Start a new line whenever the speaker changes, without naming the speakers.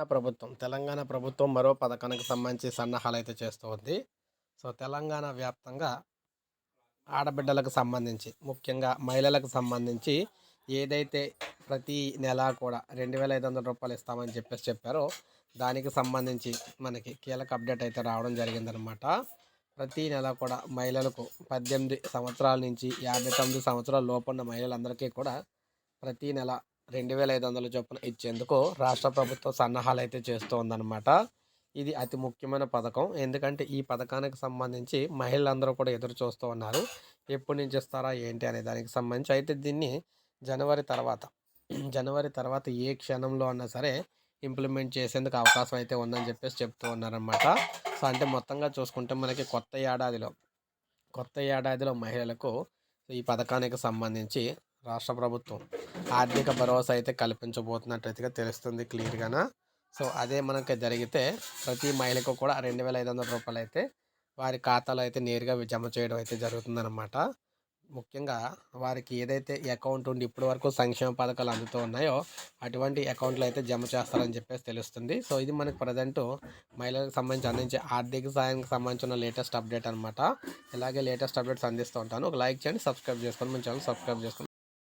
తెలంగాణ ప్రభుత్వం తెలంగాణ ప్రభుత్వం మరో పథకానికి సంబంధించి సన్నాహాలు అయితే చేస్తూ ఉంది. సో తెలంగాణ వ్యాప్తంగా ఆడబిడ్డలకు సంబంధించి ముఖ్యంగా మహిళలకు సంబంధించి ఏదైతే ప్రతి నెల కూడా రెండు వేల ఐదు వందల రూపాయలు ఇస్తామని చెప్పేసి చెప్పారో దానికి సంబంధించి మనకి కీలక అప్డేట్ అయితే రావడం జరిగిందనమాట ప్రతి నెల కూడా మహిళలకు పద్దెనిమిది సంవత్సరాల నుంచి యాభై తొమ్మిది సంవత్సరాల లోపున్న మహిళలందరికీ కూడా ప్రతి నెల రెండు వేల ఐదు వందల చొప్పున ఇచ్చేందుకు రాష్ట్ర ప్రభుత్వం సన్నాహాలు అయితే చేస్తూ ఉందన్నమాట ఇది అతి ముఖ్యమైన పథకం. ఎందుకంటే ఈ పథకానికి సంబంధించి మహిళలందరూ కూడా ఎదురు చూస్తూ ఉన్నారు. ఎప్పటి నుంచి ఇస్తారా ఏంటి అనే దానికి సంబంధించి అయితే దీన్ని జనవరి తర్వాత జనవరి తర్వాత ఏ క్షణంలో అన్నా సరే ఇంప్లిమెంట్ చేసేందుకు అవకాశం అయితే ఉందని చెప్పేసి చెప్తూ ఉన్నారనమాట సో అంటే మొత్తంగా చూసుకుంటే మనకి కొత్త ఏడాదిలో కొత్త ఏడాదిలో మహిళలకు ఈ పథకానికి సంబంధించి రాష్ట్ర ప్రభుత్వం ఆర్థిక భరోసా అయితే కల్పించబోతున్నట్టయితే తెలుస్తుంది క్లియర్గానా? సో అదే మనకి జరిగితే ప్రతి మహిళకు కూడా రెండు వేల ఐదు వందల రూపాయలు అయితే వారి ఖాతాలో అయితే నేరుగా జమ చేయడం అయితే జరుగుతుందన్నమాట. ముఖ్యంగా వారికి ఏదైతే అకౌంట్ ఉండి ఇప్పటి వరకు సంక్షేమ పథకాలు అందుతూ ఉన్నాయో అటువంటి అకౌంట్లు అయితే జమ చేస్తారని చెప్పేసి తెలుస్తుంది. సో ఇది మనకు ప్రజెంట్ మహిళలకు సంబంధించి అందించే ఆర్థిక సాయానికి సంబంధించిన లేటెస్ట్ అప్డేట్ అనమాట ఇలాగే లేటెస్ట్ అప్డేట్స్ అందిస్తూ ఉంటాను. ఒక లైక్ చేయండి సబ్స్క్రైబ్ చేసుకోండి. మన ఛానల్ సబ్స్క్రైబ్ చేసుకోండి.